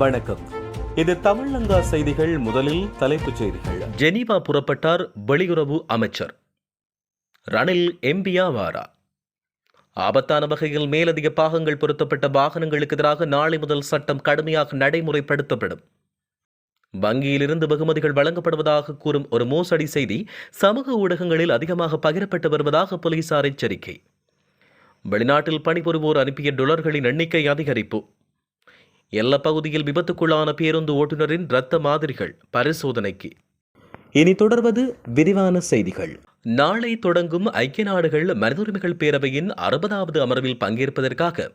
வணக்கம். இது தமிழங்கா செய்திகள் முதலில் தலைப்புச் செய்திகள். ஜெனீவா புறப்பட்டார் வெளியுறவு அமைச்சர். ரணில் எம்பியா வாரா ஆபத்தான வகையில் மேலதிக பாகங்கள் பொருத்தப்பட்ட வாகனங்களுக்கு எதிராக நாளை முதல் சட்டம் கடுமையாக நடைமுறைப்படுத்தப்படும். வங்கியிலிருந்து வெகுமதிகள் வழங்கப்படுவதாக கூறும் ஒரு மோசடி செய்தி சமூக ஊடகங்களில் அதிகமாக பகிரப்பட்டு வருவதாக போலீசார் எச்சரிக்கை. வெளிநாட்டில் பணிபுரிவோர் அனுப்பிய டொலர்களின் எண்ணிக்கை அதிகரிப்பு. எல்லைப் பகுதியில் விபத்துக்குள்ளான பேருந்து ஓட்டுநரின் இரத்த மாதிரிகள் பரிசோதனைக்கு. இனி தொடர்வது விரிவான செய்திகள். நாளை தொடங்கும் ஐக்கிய நாடுகள் மனித உரிமைகள் பேரவையின் அறுபதாவது அமர்வில் பங்கேற்பதற்காக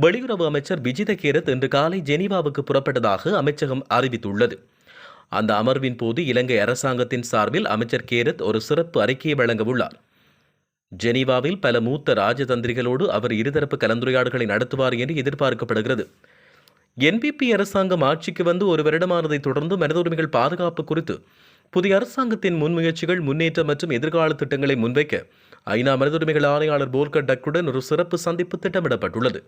வெளியுறவு அமைச்சர் விஜித கேரத் இன்று காலை ஜெனீவாவுக்கு புறப்பட்டதாக அமைச்சகம் அறிவித்துள்ளது. அந்த அமர்வின் போது இலங்கை அரசாங்கத்தின் சார்பில் அமைச்சர் கேரத் ஒரு சிறப்பு அறிக்கையை வழங்க உள்ளார். ஜெனீவாவில் பல மூத்த ராஜதந்திரிகளோடு அவர் இருதரப்பு கலந்துரையாடல்களை நடத்துவார் என்று எதிர்பார்க்கப்படுகிறது. என்பிபி அரசாங்கம் ஆட்சிக்கு வந்து ஒரு வருடமானதை தொடர்ந்து மனித உரிமைகள் பாதுகாப்பு குறித்து புதிய அரசாங்கத்தின் முன்முயற்சிகள் முன்னேற்றம் மற்றும் எதிர்கால திட்டங்களை முன்வைக்க ஐநா மனித உரிமைகள் ஆணையாளர் போல்கர் டக்குடன் ஒரு சிறப்பு சந்திப்பு திட்டமிடப்பட்டுள்ளது.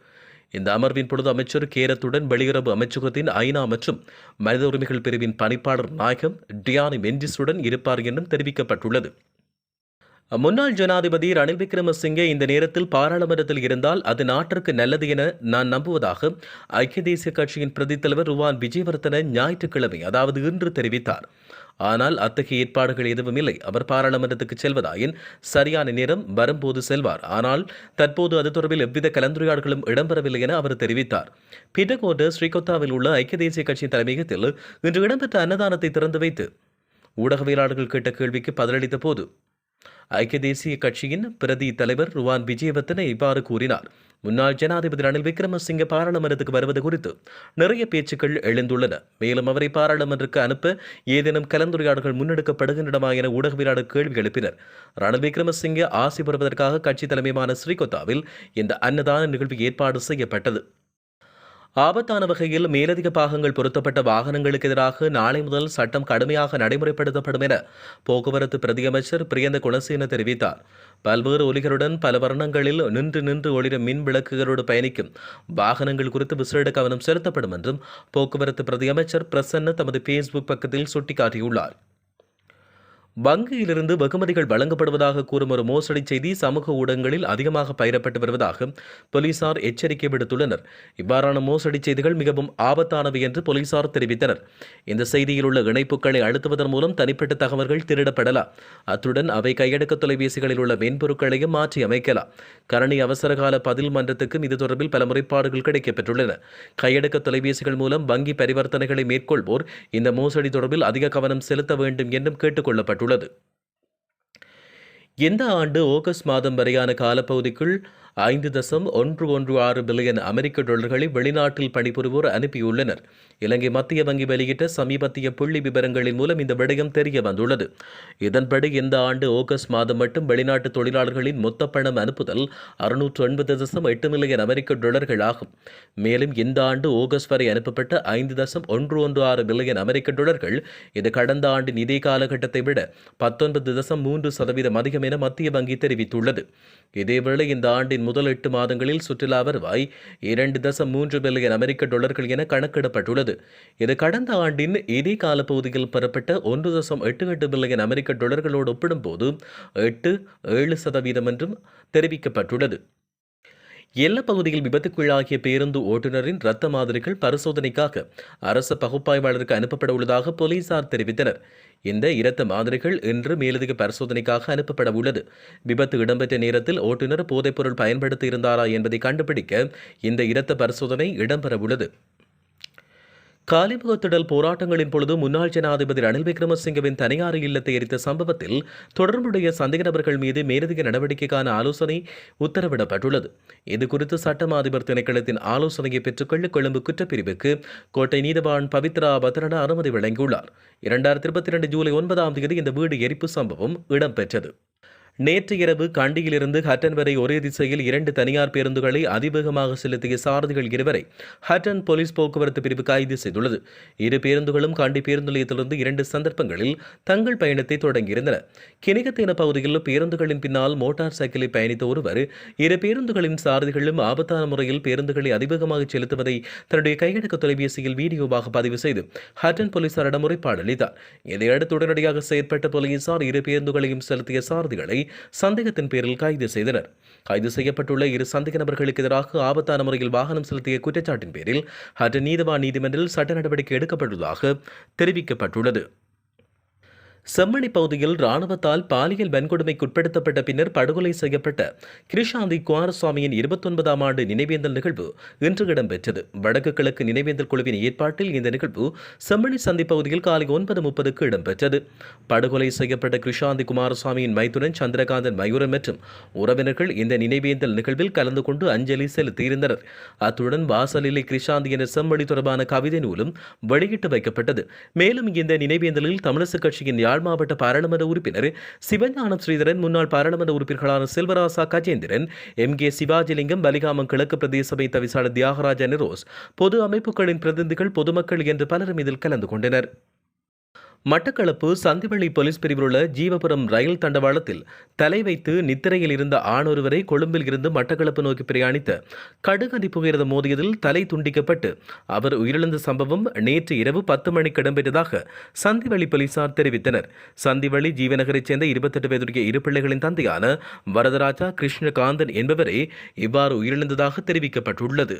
இந்த அமர்வின் பொழுது அமைச்சர் கேரத்துடன் வெளியுறவு அமைச்சகத்தின் ஐநா மற்றும் மனித உரிமைகள் பிரிவின் பணிப்பாளர் நாயகம் டியானி மென்டிஸுடன் இருப்பார் என்றும் தெரிவிக்கப்பட்டுள்ளது. முன்னாள் ஜனாதிபதி ரணில் விக்ரமசிங்கே இந்த நேரத்தில் பாராளுமன்றத்தில் இருந்தால் அது நாட்டிற்கு நல்லது என நான் நம்புவதாக ஐக்கிய தேசிய கட்சியின் பிரதி தலைவர் ருவான் விஜயவர்த்தன ஞாயிற்றுக்கிழமை அதாவது இன்று தெரிவித்தார். ஆனால் அத்தகைய ஏற்பாடுகள் எதுவும் இல்லை. அவர் பாராளுமன்றத்துக்கு செல்வதாயின் சரியான நேரம் வரும்போது செல்வார். ஆனால் தற்போது அது தொடர்பில் எவ்வித கலந்துரையாடல்களும் இடம்பெறவில்லை என அவர் தெரிவித்தார். பிட்டகோட்டு ஸ்ரீகொத்தாவில் உள்ள ஐக்கிய தேசிய கட்சியின் தலைமையகத்தில் இன்று இடம்பெற்ற அன்னதானத்தை திறந்து வைத்து ஊடகவியலாளர்கள் கேட்ட கேள்விக்கு பதிலளித்த போது ஐக்கிய தேசிய கட்சியின் பிரதி தலைவர் ருவான் விஜயவர்தன இவ்வாறு கூறினார். முன்னாள் ஜனாதிபதி ரணில் விக்ரமசிங்க பாராளுமன்றத்துக்கு வருவது குறித்து நிறைய பேச்சுக்கள் எழுந்துள்ளன. மேலும் அவரை பாராளுமன்றத்துக்கு அனுப்ப ஏதேனும் கலந்துரையாடல்கள் முன்னெடுக்கப்படுகின்றனமா என ஊடகவியலாளர் கேள்வி எழுப்பினர். ரணில் விக்ரமசிங்கே ஆசி பெறுவதற்காக கட்சி தலைமையான ஸ்ரீகொத்தாவில் இந்த அன்னதான நிகழ்வு ஏற்பாடு செய்யப்பட்டது. ஆபத்தான வகையில் மேலதிக பாகங்கள் பொருத்தப்பட்ட வாகனங்களுக்கு எதிராக நாளை முதல் சட்டம் கடுமையாக நடைமுறைப்படுத்தப்படும் என போக்குவரத்து பிரதியமைச்சர் பிரியந்த குணசேன தெரிவித்தார். பல்வேறு ஒலிகளுடன் பல வர்ணங்களில் நின்று நின்று ஒளிரும் மின் விளக்குகளோடு பயணிக்கும் வாகனங்கள் குறித்து விசேட கவனம் செலுத்தப்படும் என்றும் போக்குவரத்து பிரதியமைச்சர் பிரசன்ன தமது ஃபேஸ்புக் பக்கத்தில் சுட்டிக்காட்டியுள்ளார். வங்கியிலிருந்து வெகுமதிகள் வழங்கப்படுவதாக கூறும் ஒரு மோசடி செய்தி சமூக ஊடகங்களில் அதிகமாக பயிரப்பட்டு வருவதாக போலீசார் எச்சரிக்கை விடுத்துள்ளனர். இவ்வாறான மோசடி செய்திகள் மிகவும் ஆபத்தானவை என்று போலீசார் தெரிவித்தனர். இந்த செய்தியில் உள்ள இணைப்புகளை அழுத்துவதன் மூலம் தனிப்பட்ட தகவல்கள் திருடப்படலாம் அத்துடன் அவை கையடக்க தொலைபேசிகளில் உள்ள மென்பொருட்களையும் மாற்றி அமைக்கலாம். கரணி அவசரகால பதில் மன்றத்துக்கும் இது தொடர்பில் பல முறைப்பாடுகள் கிடைக்கப்பெற்றுள்ளன. கையடக்க தொலைபேசிகள் மூலம் வங்கி பரிவர்த்தனைகளை மேற்கொள்வோர் இந்த மோசடி தொடர்பில் அதிக கவனம் செலுத்த வேண்டும் என்றும் கேட்டுக்கொள்ளப்பட்டுள்ளது உள்ளது இந்த ஆண்டு ஆகஸ்ட் மாதம் வரையான காலப்பகுதிக்குள் ஐந்து தசம் ஒன்று ஒன்று ஆறு பில்லியன் அமெரிக்க டாலர்களை வெளிநாட்டில் பணிபுரிவோர் அனுப்பியுள்ளனர். இலங்கை மத்திய வங்கி வெளியிட்ட சமீபத்திய புள்ளி விவரங்களின் மூலம் இந்த விடயம் தெரிய வந்துள்ளது. இதன்படி இந்த ஆண்டு ஆகஸ்ட் மாதம் மட்டும் வெளிநாட்டு தொழிலாளர்களின் மொத்த பணம் அனுப்புதல் அறுநூற்று ஒன்பது தசம் எட்டு மில்லியன் அமெரிக்க டாலர்கள் ஆகும். மேலும் இந்த ஆண்டு ஆகஸ்ட் வரை அனுப்பப்பட்ட ஐந்து தசம் ஒன்று ஒன்று ஆறு பில்லியன் அமெரிக்க டாலர்கள் இது கடந்த ஆண்டின் இதே காலகட்டத்தை விட பத்தொன்பது தசம் மூன்று சதவீதம் அதிகம் என மத்திய வங்கி தெரிவித்துள்ளது. இதேவேளை இந்த ஆண்டின் முதல் எட்டு மாதங்களில் சுற்றுலா வருவாய் இரண்டு தசம் மூன்று பில்லியன் அமெரிக்க டாலர்கள் என கணக்கிடப்பட்டுள்ளது. இது கடந்த ஆண்டின் இதே காலப்பகுதியில் பெறப்பட்ட ஒன்று தசம் எட்டு எட்டு பில்லியன் அமெரிக்க டாலர்களோடு ஒப்பிடும்போது எட்டு ஏழு சதவீதம் என்றும் தெரிவிக்கப்பட்டுள்ளது. எல்லைப் பகுதியில் விபத்துக்குள்ளாகிய பேருந்து ஓட்டுநரின் இரத்த மாதிரிகள் பரிசோதனைக்காக அரசு பகுப்பாய்வாளருக்கு அனுப்பப்பட உள்ளதாக போலீசார் தெரிவித்தனர். இந்த இரத்த மாதிரிகள் இன்று மேலதிக பரிசோதனைக்காக அனுப்பப்பட உள்ளது. விபத்து இடம்பெற்ற நேரத்தில் ஓட்டுநர் போதைப்பொருள் பயன்படுத்தி இருந்தாரா என்பதை கண்டுபிடிக்க இந்த இரத்த பரிசோதனை இடம்பெற உள்ளது. காலிமுகத்திடல் போராட்டங்களின் பொழுது முன்னாள் ஜனாதிபதி ரணில் விக்ரமசிங்கவின் தனியார் இல்லத்தை எரித்த சம்பவத்தில் தொடர்புடைய சந்தேக நபர்கள் மீது மேலதிக நடவடிக்கைக்கான ஆலோசனை உத்தரவிடப்பட்டுள்ளது. இதுகுறித்து சட்டம் அதிபர் திணைக்களத்தின் ஆலோசனையை பெற்றுக்கொள்ள கொழும்பு குற்றப்பிரிவுக்கு கோட்டை நீதவான் பவித்ரா பத்ரன அனுமதி வழங்கியுள்ளார். இரண்டாயிரத்தி இருபத்தி இரண்டு ஜூலை ஒன்பதாம் தேதி இந்த வீடு எரிப்பு சம்பவம் இடம்பெற்றது. நேற்று இரவு கண்டியிலிருந்து ஹட்டன் வரை ஒரே திசையில் இரண்டு தனியார் பேருந்துகளை அதிவேகமாக செலுத்திய சாரதிகள் இருவரை ஹட்டன் போலீஸ் போக்குவரத்து பிரிவு கைது செய்துள்ளது. இரு பேருந்துகளும் கண்டி பேருந்து நிலையத்திலிருந்து இரண்டு சந்தர்ப்பங்களில் தங்கள் பயணத்தை தொடங்கியிருந்தன. கிணிகத்தேன பகுதியில் பேருந்துகளின் பின்னால் மோட்டார் சைக்கிளில் பயணித்த ஒருவர் இரு பேருந்துகளின் சாரதிகளும் ஆபத்தான முறையில் பேருந்துகளை அதிவேகமாக செலுத்துவதை தன்னுடைய கையடக்க தொலைபேசியில் வீடியோவாக பதிவு செய்து ஹட்டன் போலீசாரிடம் முறைப்பாடு அளித்தார். இதையடுத்து உடனடியாக செயற்பட்ட போலீசார் இரு பேருந்துகளையும் செலுத்திய சாரதிகளை சந்தேகத்தின் பேரில் கைது செய்தனர். கைது செய்யப்பட்டுள்ள இரு சந்தேக நபர்களுக்கு எதிராக ஆபத்தான முறையில் வாகனம் செலுத்திய குற்றச்சாட்டின் பேரில் அற்ற நீதவா நீதிமன்றில் சட்ட நடவடிக்கை எடுக்கப்பட்டுள்ளதாக தெரிவிக்கப்பட்டுள்ளது. செம்மணி பகுதியில் ராணுவத்தால் பாலியல் வன்கொடுமைக்குட்படுத்தப்பட்ட பின்னர் படுகொலை செய்யப்பட்ட கிருஷாந்தி குமாரசுவாமியின் இருபத்தொன்பதாம் ஆண்டு நினைவேந்தல் நிகழ்வு இன்று இடம்பெற்றது. வடக்கு கிழக்கு நினைவேந்தல் குழுவின் ஏற்பாட்டில் இந்த நிகழ்வு செம்மணி சந்தி பகுதியில் காலை ஒன்பது முப்பதுக்கு இடம்பெற்றது. படுகொலை செய்யப்பட்ட கிருஷாந்தி குமாரசுவாமியின் மைத்துனன் சந்திரகாந்தன் மயூரன் மற்றும் உறவினர்கள் இந்த நினைவேந்தல் நிகழ்வில் கலந்து கொண்டு அஞ்சலி செலுத்தியிருந்தனர். அத்துடன் வாசலிலே கிருஷாந்தி என்ற செம்மொழி தொடர்பான கவிதை நூலும் வெளியிட்டு வைக்கப்பட்டது. மேலும் இந்த நினைவேந்தலில் தமிழரசு கட்சியின் யாழ் மாவட்ட பாராளுமன்ற உறுப்பினர் சிவஞானம் ஸ்ரீதரன் முன்னாள் பாராளுமன்ற உறுப்பினர்களான செல்வராசா கஜேந்திரன் எம் கே சிவாஜிலிங்கம் பலிகாமம் கிழக்கு பிரதேச சபை தவிசாளர் தியாகராஜ நிரோஸ் பொது அமைப்புகளின் பிரதிநிதிகள் பொதுமக்கள் என்று பலரும் இதில் கலந்து கொண்டனர். மட்டக்களப்பு சந்திவள்ளி போலீஸ் பிரிவில் உள்ள ஜீவபுரம் ரயில் தண்டவாளத்தில் தலை வைத்து நித்திரையில் இருந்த ஆணொருவரை கொழும்பில் இருந்து மட்டக்களப்பு நோக்கி பிரயாணித்த கடுகந்தி புகையிரத மோதியதில் தலை துண்டிக்கப்பட்டு அவர் உயிரிழந்த சம்பவம் நேற்று இரவு பத்து மணிக்கு இடம்பெற்றதாக சந்திவெளி போலீசார் தெரிவித்தனர். சந்திவெளி ஜீவநகரைச் சேர்ந்த இருபத்தெட்டு வயதுடைய இரு பிள்ளைகளின் தந்தையான வரதராஜா கிருஷ்ணகாந்தன் என்பவரே இவ்வாறு உயிரிழந்ததாக தெரிவிக்கப்பட்டுள்ளது.